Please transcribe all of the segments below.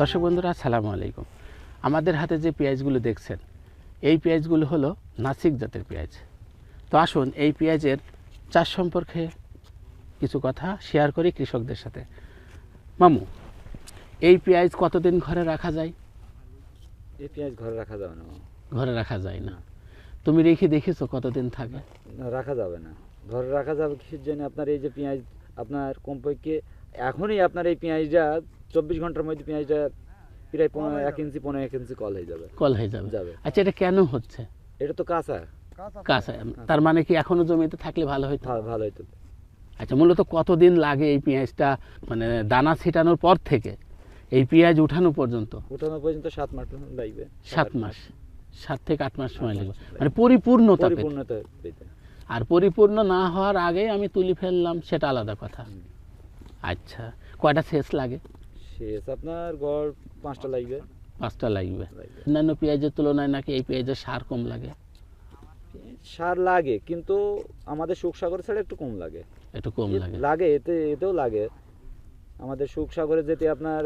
দর্শক বন্ধুরা আসসালামু আলাইকুম। আমাদের হাতে যে পেঁয়াজগুলো দেখছেন এই পেঁয়াজগুলো হলো নাসিক জাতের পেঁয়াজ। তো আসুন এই পেঁয়াজের চাষ সম্পর্কে কিছু কথা শেয়ার করি কৃষকদের সাথে। মামু এই পেঁয়াজ কতদিন ঘরে রাখা যায়? এই পেঁয়াজ ঘরে রাখা যাবে না ঘরে রাখা যায় না। তুমি রেখে দেখেছ কতদিন থাকে? রাখা যাবে না। ঘরে রাখা যাবে কিসের জন্য? আপনার এই যে পেঁয়াজ আপনার কমপক্ষে এখনই আপনার এই পেঁয়াজটা চব্বিশ ঘণ্টার মধ্যে পেঁয়াজটা প্রায় পনেরো এক ইঞ্চি পনেরো এক ইঞ্চি কল হয়ে যাবে। কল হয়ে যাবে। যাবে। আচ্ছা এটা কেন হচ্ছে? এটা তো কাঁচা। কাঁচা তার মানে কি এখনও জমিতে থাকলে ভালো হতো ভা- ভালো হইতো। আচ্ছা মূলত কতদিন লাগে এই পেঁয়াজটা মানে দানা ছিটানোর পর থেকে? এই পেঁয়াজ উঠানো পর্যন্ত? উঠানো পর্যন্ত সাত মাস লাগবে। সাত মাস। সাত থেকে আট মাস সময় লাগবে। মানে পরিপূর্ণতা আর পরিপূর্ণ না হওয়ার আগেই আমি তুলি ফেললাম সেটা আলাদা কথা। আচ্ছা কয়টা শেষ লাগে? শেষ আপনার গড় পাঁচটা লাগবে। পাঁচটা লাগবে। অন্যান্য পেঁয়াজের তুলনায় নাকি এই পেঁয়াজের সার কম লাগে? সার লাগে কিন্তু আমাদের সুখসাগর ছাড়া একটু কম লাগে। একটু কম লাগে। লাগে এতে এতেও লাগে। আমাদের সুখসাগরে যেতে আপনার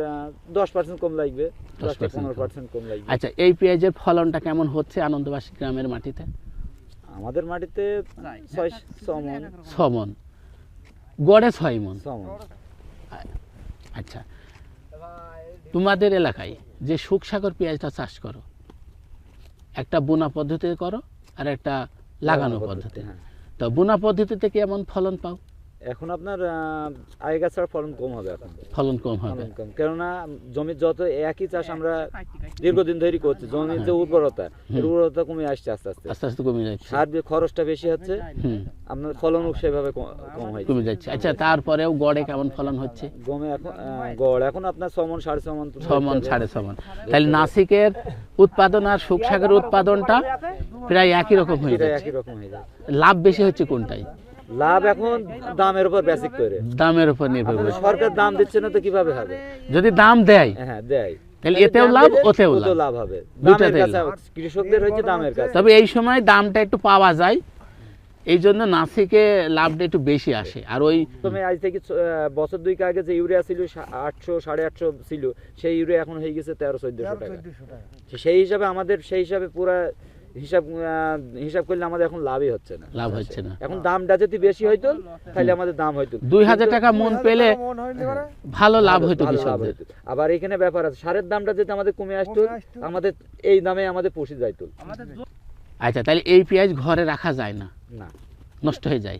দশ পার্সেন্ট কম লাগবে দশ থেকে 10% পনেরো পার্সেন্ট কম লাগবে। আচ্ছা এই পেঁয়াজের ফলনটা কেমন হচ্ছে আনন্দবাসী গ্রামের মাটিতে? আমাদের মাটিতে ছয়। ছমন ছ মন। গড়ে ছয় মন। ছমন আচ্ছা তোমাদের এলাকায় যে সুখসাগর পেঁয়াজটা চাষ করো একটা বোনা পদ্ধতিতে করো আর একটা লাগানো পদ্ধতি হ্যাঁ। তো বোনা পদ্ধতিতে কেমন ফলন পাও? এখন আপনার আহ, আগেকার ছাড়া ফলন কম হবে এখন। ফলন কম হবে। কম। কেননা জমির যত একই চাষ আমরা দীর্ঘদিন ধরে করছি জমির যে উর্বরতা উর্বরতা কমে আসছে আস্তে আস্তে। আস্তে আস্তে কমে যাচ্ছে। সার খরচটা বেশি হচ্ছে আপনার ফলনও সেভাবে কম হয়েছে। কমে যাচ্ছে। আচ্ছা তারপরেও গড়ে কেমন ফলন হচ্ছে? গমে এখন গড়। এখন আপনার ছমন সাড়ে ছমন তো ছ মন সাড়ে ছ মন তাহলে নাসিকের উৎপাদন আর সুখসাগরের উৎপাদনটা প্রায় একই রকম হয়ে যায় একই রকম হয়ে যায় লাভ বেশি হচ্ছে কোনটাই? লাভ এখন দামের উপর বেসিক করে। দামের উপর নির্ভর করে। সরকার দাম দিচ্ছে না তো কীভাবে হবে? যদি দাম দেয় হ্যাঁ দেয়। তাহলে এতেও লাভ ওতেও লাভ। লাভ হবে। দুইটাতেই দামের কাছে লাভ। কৃষকদের হচ্ছে দামের কাছে। তবে এই সময় দামটা একটু পাওয়া যায়। এই জন্য নাসিকে লাভটা একটু বেশি আসে। আর ওই আজ থেকে বছর দুই আগে যে ইউরিয়া ছিল আটশো সাড়ে আটশো ছিল সেই ইউরিয়া এখন হয়ে গেছে তেরো চোদ্দশো টাকা। সেই হিসাবে আমাদের সেই হিসাবে পুরা হিসাব হিসাব করলে আমাদের এখন লাভই হচ্ছে না। লাভ হচ্ছে না। এখন দামটা যদি বেশি হইতো তাহলে আমাদের দাম হইতো। দুই হাজার টাকা মন পেলে ভালো লাভ হইতো ভালো লাভ হইতো। আবার এখানে ব্যাপার আছে সারের দামটা যদি আমাদের কমে আসতো আমাদের এই দামে আমাদের পুষে যাইতো। আচ্ছা তাহলে এই পেঁয়াজ ঘরে রাখা যায় না? না। নষ্ট হয়ে যায়।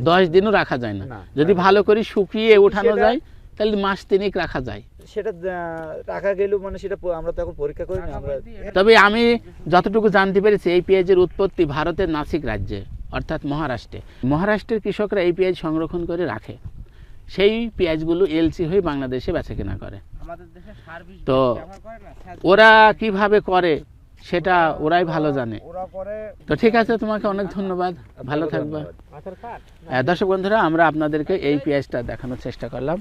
দশ দিনও রাখা যায় না। যদি ভালো করে শুকিয়ে উঠানো সেটা- যায় তাহলে মাস তিনেক রাখা যায়। সেটা রাখা গেলেও মানে সেটা আমরা তো এখন পরীক্ষা করি না আমরা তবে আমি যতটুকু জানতে পেরেছি এই পেঁয়াজের উৎপত্তি ভারতের নাসিক রাজ্যে অর্থাৎ মহারাষ্ট্রে। মহারাষ্ট্রের কৃষকরা এই পেঁয়াজ সংরক্ষণ করে রাখে। সেই পেঁয়াজগুলো এলসি হয়ে বাংলাদেশে বেচা কেনা করে। তো ওরা কীভাবে করে? সেটা ওরাই ভালো জানে। তো ঠিক আছে তোমাকে অনেক ধন্যবাদ। ভালো থাকবে। হ্যাঁ, দর্শক বন্ধুরা আমরা আপনাদেরকে এই পেঁয়াজটা দেখানোর চেষ্টা করলাম।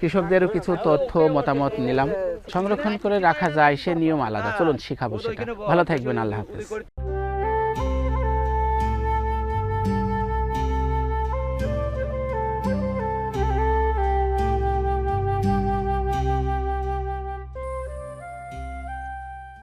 কৃষকদেরও কিছু তথ্য মতামত নিলাম। সংরক্ষণ করে রাখা যায় সে নিয়ম আলাদা। চলুন শিখাবো সেটা। ভালো থাকবেন আল্লাহ হাফেজ।